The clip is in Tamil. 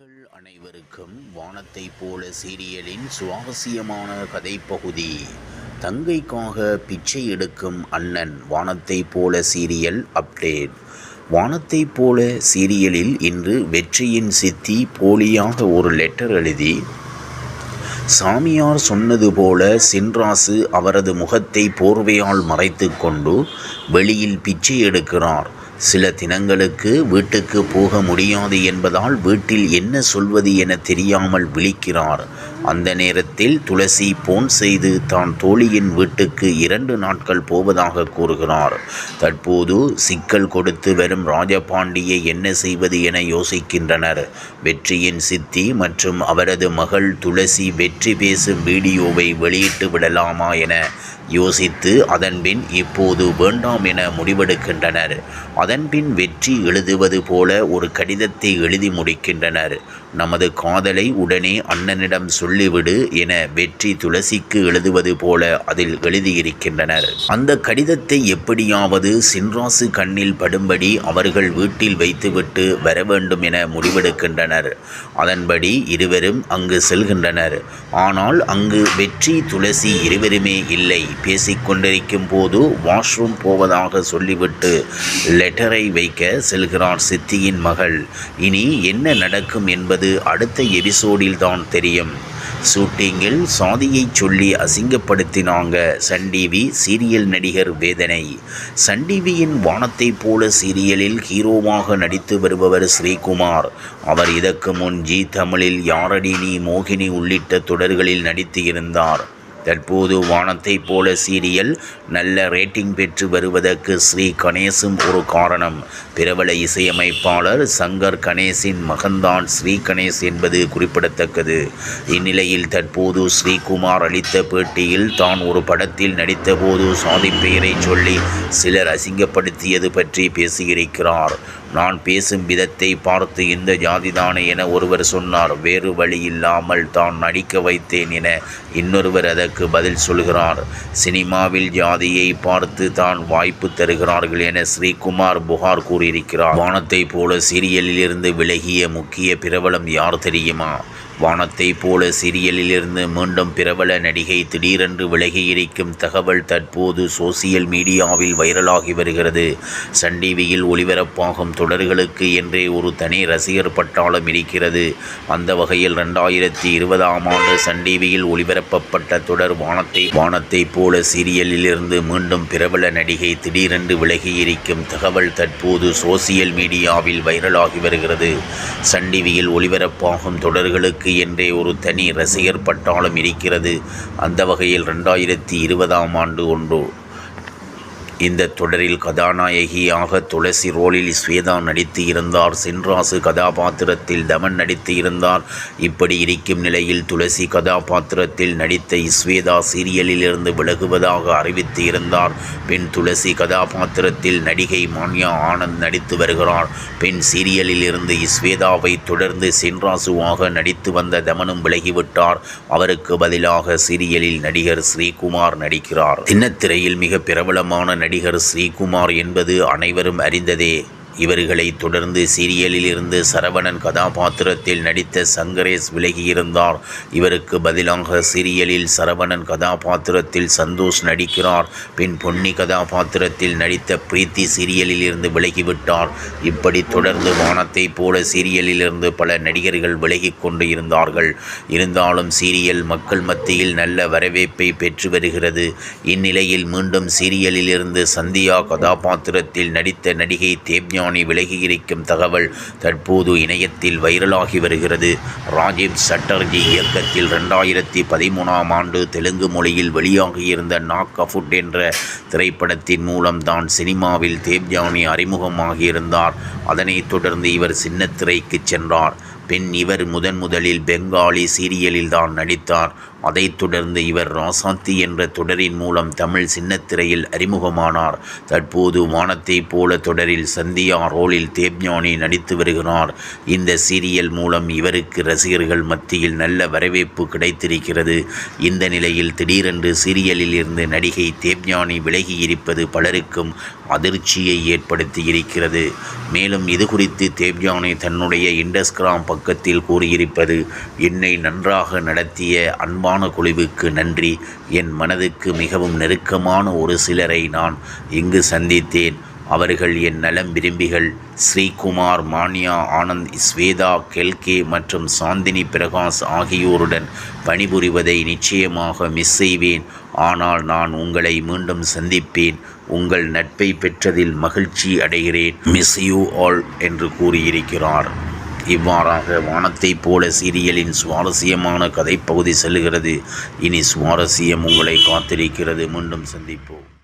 நேயர்கள் அனைவருக்கும் வானத்தை போல சீரியலின் சுவாரஸ்யமான கதைப்பகுதி. தங்கைக்காக பிச்சை எடுக்கும் அண்ணன் வானத்தை போல சீரியல் அப்டேட். வானத்தை போல சீரியலில் இன்று வெற்றியின் சித்தி போலியாக ஒரு லெட்டர் எழுதி சாமியார் சொன்னது போல சின்ராசு அவரது முகத்தை போர்வையால் மறைத்து கொண்டு வெளியில் பிச்சை எடுக்கிறார். சில தினங்களுக்கு வீட்டுக்கு போக முடியாது என்பதால் வீட்டில் என்ன சொல்வது என தெரியாமல் விழிக்கிறார். அந்த நேரத்தில் துளசி போன் செய்து தான் தோழியின் வீட்டுக்கு இரண்டு நாட்கள் போவதாக கூறுகிறார். தற்போது சிக்கல் கொடுத்து வரும் ராஜபாண்டியை என்ன செய்வது என யோசிக்கின்றனர். வெற்றியின் சித்தி மற்றும் அவரது மகள் துளசி வெற்றி பேசும் வீடியோவை வெளியிட்டு விடலாமா என யோசித்து அதன்பின் இப்போது வேண்டாம் என முடிவெடுக்கின்றனர். அதன்பின் வெற்றி எழுதுவது போல ஒரு கடிதத்தை எழுதி முடிக்கின்றனர். நமது காதலை உடனே அண்ணனிடம் சொல்லிவிடு என வெற்றி துளசிக்கு எழுதுவது போல அதில் எழுதியிருக்கின்றனர். அந்த கடிதத்தை எப்படியாவது சின்ராசு கண்ணில் படும்படி அவர்கள் வீட்டில் வைத்துவிட்டு வர வேண்டும் என முடிவெடுக்கின்றனர். அதன்படி இருவரும் அங்கு செல்கின்றனர். ஆனால் அங்கு வெற்றி துளசி இருவருமே இல்லை. பேசிக்கொண்டிருக்கும் போது வாஷ்ரூம் போவதாக சொல்லிவிட்டு லெட்டரை வைக்க செல்கிறார் சித்தியின் மகள். இனி என்ன நடக்கும் என்பது அடுத்த எபிசோடில் தான் தெரியும். ஷூட்டிங்கில் சாதியை சொல்லி அசிங்கப்படுத்தினாங்க சன் டிவி சீரியல் நடிகர் வேதனை. சன் டிவியின் வானத்தைப் போல சீரியலில் ஹீரோவாக நடித்து வருபவர் ஸ்ரீகுமார். அவர் இதற்கு முன் ஜி தமிழில் யாரடி நீ மோகினி உள்ளிட்ட தொடர்களில் நடித்து இருந்தார். தற்போது வானத்தைப் போல சீரியல் நல்ல ரேட்டிங் பெற்று வருவதற்கு ஸ்ரீ கணேசும் ஒரு காரணம். பிரபல இசையமைப்பாளர் சங்கர் கணேசின் மகன்தான் ஸ்ரீ கணேஷ் என்பது குறிப்பிடத்தக்கது. இந்நிலையில் தற்போது ஸ்ரீகுமார் அளித்த பேட்டியில் தான் ஒரு படத்தில் நடித்தபோது சாதி பெயரை சொல்லி சிலர் அசிங்கப்படுத்தியது பற்றி பேசியிருக்கிறார். நான் பேசும் விதத்தை பார்த்து இந்த ஜாதிதானே என ஒருவர் சொன்னார். வேறு வழி இல்லாமல் தான் நடிக்க வைத்தேன் என இன்னொருவர் அதற்கு பதில் சொல்கிறார். சினிமாவில் ஜாதியை பார்த்து தான் வாய்ப்பு தருகிறார்கள் என ஸ்ரீகுமார் புகார் கூறியிருக்கிறார். வானத்தை போல சீரியலில் இருந்து விலகிய முக்கிய பிரபலம் யார் தெரியுமா? வானத்தை போல சீரியலிலிருந்து மீண்டும் பிரபல நடிகை திடீரென்று விலகியிருக்கும் தகவல் தற்போது சோசியல் மீடியாவில் வைரலாகி வருகிறது. சன் டிவியில் ஒளிபரப்பாகும் தொடர்களுக்கு என்றே ஒரு தனி ரசிகர் பட்டாளம் இருக்கிறது. அந்த வகையில் ரெண்டாயிரத்தி இருபதாம் ஆண்டு சன் டிவியில் ஒளிபரப்பப்பட்ட தொடர் வானத்தை வானத்தை போல சீரியலிலிருந்து மீண்டும் பிரபல நடிகை திடீரென்று விலகியிருக்கும் தகவல் தற்போது சோசியல் மீடியாவில் வைரலாகி வருகிறது. சன் டிவியில் ஒளிபரப்பாகும் தொடர்களுக்கு என்றே ஒரு தனி ரசிகர் பட்டாளம் இருக்கிறது. அந்த வகையில் ரெண்டாயிரத்தி இருபதாம் ஆண்டு ஒன்று இந்த தொடரில் கதாநாயகியாக துளசி ரோலில் ஸ்வேதா நடித்து இருந்தார். சென்ராசு கதாபாத்திரத்தில் தமன் நடித்து இருந்தார். இப்படி இருக்கும் நிலையில் துளசி கதாபாத்திரத்தில் நடித்த ஸ்வேதா சீரியலில் இருந்து விலகுவதாக அறிவித்து இருந்தார். பெண் துளசி கதாபாத்திரத்தில் நடிகை மான்யா ஆனந்த் நடித்து வருகிறார். பெண் சீரியலில் இருந்து ஸ்வேதாவை தொடர்ந்து சென்ராசுவாக நடித்து வந்த தமனும் விலகிவிட்டார். அவருக்கு பதிலாக சீரியலில் நடிகர் ஸ்ரீகுமார் நடிக்கிறார். சின்னத்திரையில் மிக பிரபலமான நடிகர் ஸ்ரீகுமார் என்பது அனைவரும் அறிந்ததே. இவர்களை தொடர்ந்து சீரியலில் இருந்து சரவணன் கதாபாத்திரத்தில் நடித்த சங்கரேஷ் விலகியிருந்தார். இவருக்கு பதிலாக சீரியலில் சரவணன் கதாபாத்திரத்தில் சந்தோஷ் நடிக்கிறார். பின் பொன்னி கதாபாத்திரத்தில் நடித்த பிரீத்தி சீரியலில் இருந்து விலகிவிட்டார். இப்படி தொடர்ந்து வானத்தை போல சீரியலில் இருந்து பல நடிகர்கள் விலகிக் கொண்டு இருந்தார்கள் இருந்தாலும் சீரியல் மக்கள் மத்தியில் நல்ல வரவேற்பை பெற்று வருகிறது. இந்நிலையில் மீண்டும் சீரியலில் இருந்து சந்தியா கதாபாத்திரத்தில் நடித்த நடிகை விஞ்ஞானி விலகியிருக்கும் தகவல் தற்போது இணையத்தில் வைரலாகி வருகிறது. ராஜீவ் சட்டர்ஜி இயக்கத்தில் ரெண்டாயிரத்தி பதிமூணாம் ஆண்டு தெலுங்கு மொழியில் வெளியாகியிருந்த நாக் அஃபுட் என்ற திரைப்படத்தின் மூலம் தான் சினிமாவில் தேவ்ஜானி அறிமுகமாகியிருந்தார். அதனைத் தொடர்ந்து இவர் சின்னத்திரைக்கு சென்றார். பின் இவர் முதன் முதலில் பெங்காலி சீரியலில் தான் நடித்தார். அதைத் தொடர்ந்து இவர் ராசாத்தி என்ற தொடரின் மூலம் தமிழ் சின்னத்திரையில் அறிமுகமானார். தற்போது வானத்தைப் போல தொடரில் சந்தியா ரோலில் தேவ்ஞானி நடித்து வருகிறார். இந்த சீரியல் மூலம் இவருக்கு ரசிகர்கள் மத்தியில் நல்ல வரவேற்பு கிடைத்திருக்கிறது. இந்த நிலையில் திடீரென்று சீரியலில் இருந்து நடிகை தேவ்ஞானி விலகி இருப்பது பலருக்கும் அதிர்ச்சியை ஏற்படுத்தி இருக்கிறது மேலும் இது குறித்து தேவ்யானி தன்னுடைய இண்டஸ்கிராம் பக்கத்தில் கூறியிருப்பது என்னை நன்றாக நடத்திய அன்பான குழுவுக்கு நன்றி. என் மனதுக்கு மிகவும் நெருக்கமான ஒரு சிலரை நான் இங்கு சந்தித்தேன். அவர்கள் என் நலம் விரும்பிகள். ஸ்ரீகுமார் மான்யா ஆனந்த் ஸ்வேதா கெல்கே மற்றும் சாந்தினி பிரகாஷ் ஆகியோருடன் பணிபுரிவதை நிச்சயமாக மிஸ் செய்வேன். ஆனால் நான் உங்களை மீண்டும் சந்திப்பேன். உங்கள் நட்பை பெற்றதில் மகிழ்ச்சி அடைகிறேன். மிஸ் யூ ஆல் என்று கூறியிருக்கிறார். இவ்வாறாக வானத்தைப் போல சீரியலின் சுவாரஸ்யமான கதைப்பகுதி செல்கிறது இனி சுவாரஸ்யம் உங்களை காத்திருக்கிறது. மீண்டும் சந்திப்போம்.